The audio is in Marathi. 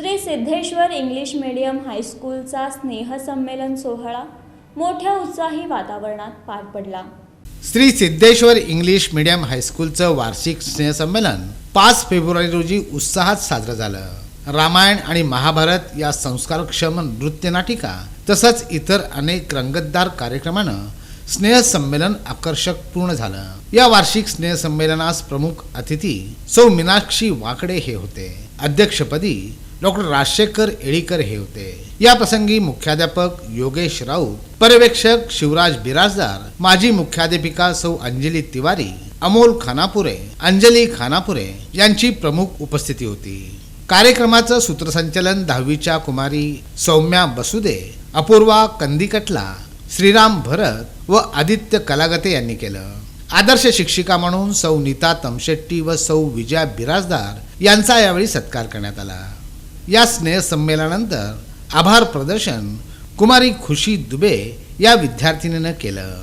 श्री सिद्धेश्वर इंग्लिश मीडियम हायस्कूलचा स्नेहसंमेलन सोहळा मोठ्या उत्साही वातावरणात पार पडला. श्री सिद्धेश्वर इंग्लिश मीडियम हायस्कूलचं वार्षिक स्नेहसंमेलन पाच फेब्रुवारी रोजी उत्साहात साजरं झालं. रामायण आणि महाभारत या संस्कारक्षम नृत्यनाटिका तसंच इतर अनेक रंगतदार कार्यक्रमानं स्नेहसंमेलन आकर्षक पूर्ण झालं. या वार्षिक स्नेहसंमेलनास प्रमुख अतिथी सौ मीनाक्षी वाकडे हे होते. अध्यक्षपदी डॉक्टर राजशेखर येळीकर हे होते. या प्रसंगी मुख्याध्यापक योगेश राऊत पर्यवेक्षक शिवराज बिराजदार माजी मुख्याध्यापिका सौ अंजली तिवारी अमोल खानापुरे अंजली खानापुरे यांची प्रमुख उपस्थिती होती. कार्यक्रमाचं सूत्रसंचलन दहावीच्या कुमारी सौम्या बसुदे अपूर्वा कंदिकटला श्रीराम भरत व आदित्य कलागते यांनी केलं. आदर्श शिक्षिका म्हणून सौ नीता तमशेट्टी व सौ विजया बिराजदार यांचा यावेळी सत्कार करण्यात आला. या स्नेहसंमेलनानंतर आभार प्रदर्शन कुमारी खुशी दुबे या विद्यार्थिनीनं केलं.